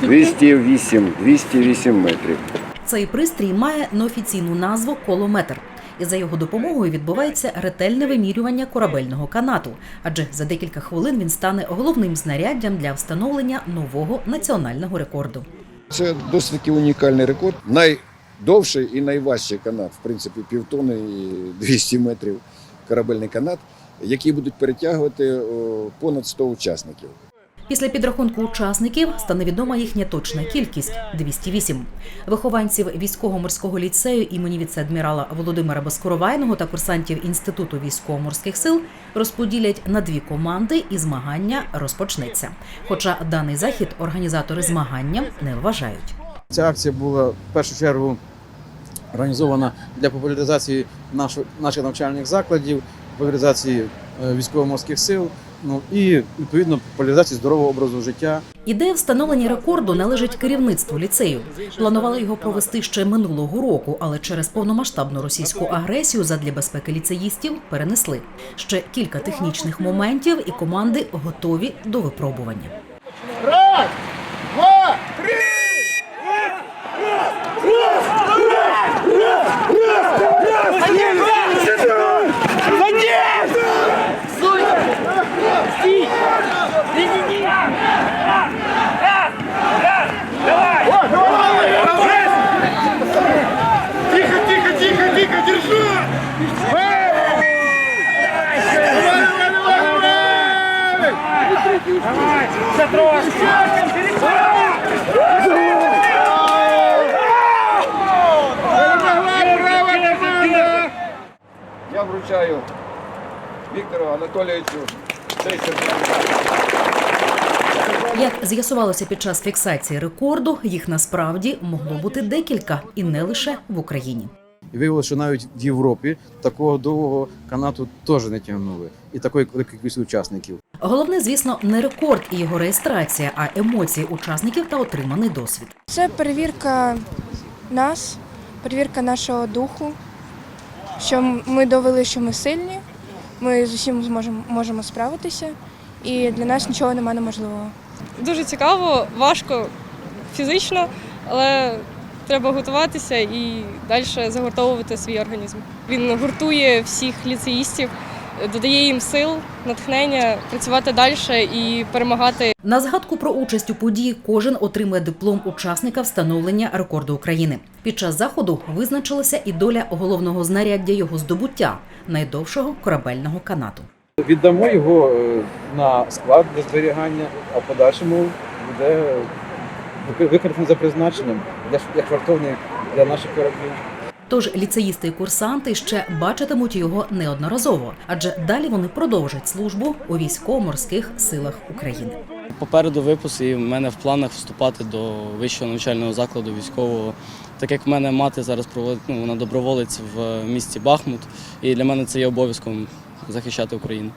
208, 208 метрів. Цей пристрій має неофіційну назву колометр. І за його допомогою відбувається ретельне вимірювання корабельного канату, адже за декілька хвилин він стане головним знаряддям для встановлення нового національного рекорду. Це досить таки унікальний рекорд. Найдовший і найважчий канат, в принципі, півтони і 200 метрів корабельний канат, який будуть перетягувати понад 100 учасників. Після підрахунку учасників стане відома їхня точна кількість 208. Вихованців військово-морського ліцею імені віце-адмірала Володимира Баскоровайного та курсантів Інституту військово-морських сил розподілять на дві команди, і змагання розпочнеться. Хоча даний захід організатори змагання не вважають. Ця акція була в першу чергу організована для популяризації наших, навчальних закладів, популяризації військово-морських сил, ну і відповідно популяризації здорового образу життя. Ідея встановлення рекорду належить керівництву ліцею. Планували його провести ще минулого року, але через повномасштабну російську агресію задля безпеки ліцеїстів перенесли. Ще кілька технічних моментів, і команди готові до випробування. Давай, все трошки! Я вручаю Віктору Анатолійовичу цей сертифікат. Як з'ясувалося під час фіксації рекорду, їх насправді могло бути декілька, і не лише в Україні. І виявилося, що навіть в Європі такого довгого канату теж не тягнули, і такої кількості учасників. Головне, звісно, не рекорд і його реєстрація, а емоції учасників та отриманий досвід. Це перевірка нас, перевірка нашого духу, що ми довели, що ми сильні, ми з усім зможемо можемо справитися, і для нас нічого немає неможливого. Дуже цікаво, важко фізично, але треба готуватися і далі загортовувати свій організм. Він гуртує всіх ліцеїстів, додає їм сил, натхнення працювати далі і перемагати. На згадку про участь у події кожен отримує диплом учасника встановлення рекорду України. Під час заходу визначилася і доля головного знаряддя його здобуття найдовшого корабельного канату. Віддамо його е, на склад для зберігання, а в подальшому буде використаний за призначенням для як вартовний для наших кораблів. Тож ліцеїсти і курсанти ще бачитимуть його неодноразово, адже далі вони продовжать службу у військово-морських силах України. Попереду випуск, і в мене в планах вступати до вищого навчального закладу військового. Так як в мене мати зараз проводить, ну, вона доброволець в місті Бахмут, і для мене це є обов'язком захищати Україну.